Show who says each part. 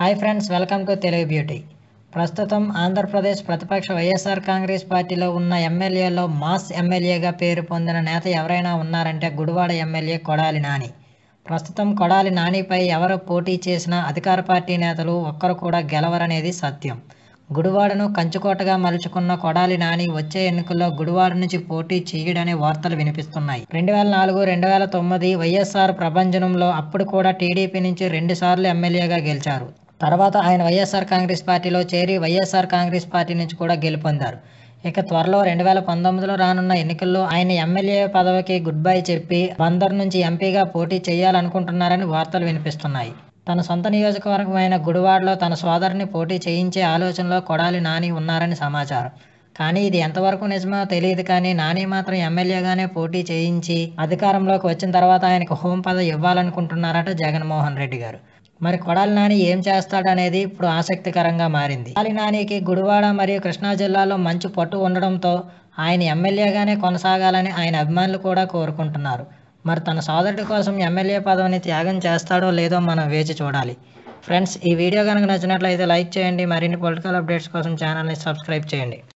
Speaker 1: Hi friends welcome to Telugu beauty ప్రస్తుతం ఆంధ్రప్రదేశ్ ప్రతిపక్ష వైఎస్ఆర్ కాంగ్రెస్ పార్టీలో ఉన్న ఎమ్మెల్యేలో మాస్ ఎమ్మెల్యేగా పేరు పొందిన నేత ఎవరైనా ఉన్నారంటే గుడివాడ ఎమ్మెల్యే కొడాలి నాని. ప్రస్తుతం కొడాలి నానిపై ఎవరు పోటీ చేసినా అధికార పార్టీ నేతలు ఒక్కరు కూడా గెలవరనేది సత్యం. గుడివాడను కంచుకోటగా మలుచుకున్న కొడాలి నాని వచ్చే ఎన్నికల్లో గుడివాడ నుంచి పోటీ చేయడనే వార్తలు వినిపిస్తున్నాయి. రెండు వేల నాలుగు రెండు వేల తొమ్మిది వైఎస్ఆర్ ప్రభంజనంలో అప్పుడు కూడా టీడీపీ నుంచి రెండుసార్లు ఎమ్మెల్యేగా గెలిచారు. తర్వాత ఆయన వైఎస్ఆర్ కాంగ్రెస్ పార్టీలో చేరి వైఎస్ఆర్ కాంగ్రెస్ పార్టీ నుంచి కూడా గెలుపొందారు. ఇక త్వరలో రెండు వేల పంతొమ్మిదిలో రానున్న ఎన్నికల్లో ఆయన ఎమ్మెల్యే పదవికి గుడ్ బై చెప్పి బందర్ నుంచి ఎంపీగా పోటీ చేయాలనుకుంటున్నారని వార్తలు వినిపిస్తున్నాయి. తన సొంత నియోజకవర్గమైన గుడివాడలో తన సోదరుని పోటీ చేయించే ఆలోచనలో కొడాలి నాని ఉన్నారని సమాచారం. కానీ ఇది ఎంతవరకు నిజమో తెలియదు కానీ నాని మాత్రం ఎమ్మెల్యేగానే పోటీ చేయించి అధికారంలోకి వచ్చిన తర్వాత ఆయనకు హోం పదవి ఇవ్వాలనుకుంటున్నారట జగన్మోహన్ రెడ్డి గారు. మరి కొడాలి నాని ఏం చేస్తాడనేది ఇప్పుడు ఆసక్తికరంగా మారింది. కొడాలి నానికి గుడివాడ మరియు కృష్ణా జిల్లాలో మంచి పట్టు ఉండడంతో ఆయన ఎమ్మెల్యేగానే కొనసాగాలని ఆయన అభిమానులు కూడా కోరుకుంటున్నారు. మరి తన సోదరుడి కోసం ఎమ్మెల్యే పదవిని త్యాగం చేస్తాడో లేదో మనం వేచి చూడాలి. ఫ్రెండ్స్ ఈ వీడియో కనుక నచ్చినట్లయితే లైక్ చేయండి. మరిన్ని పొలిటికల్ అప్డేట్స్ కోసం ఛానల్ని సబ్స్క్రైబ్ చేయండి.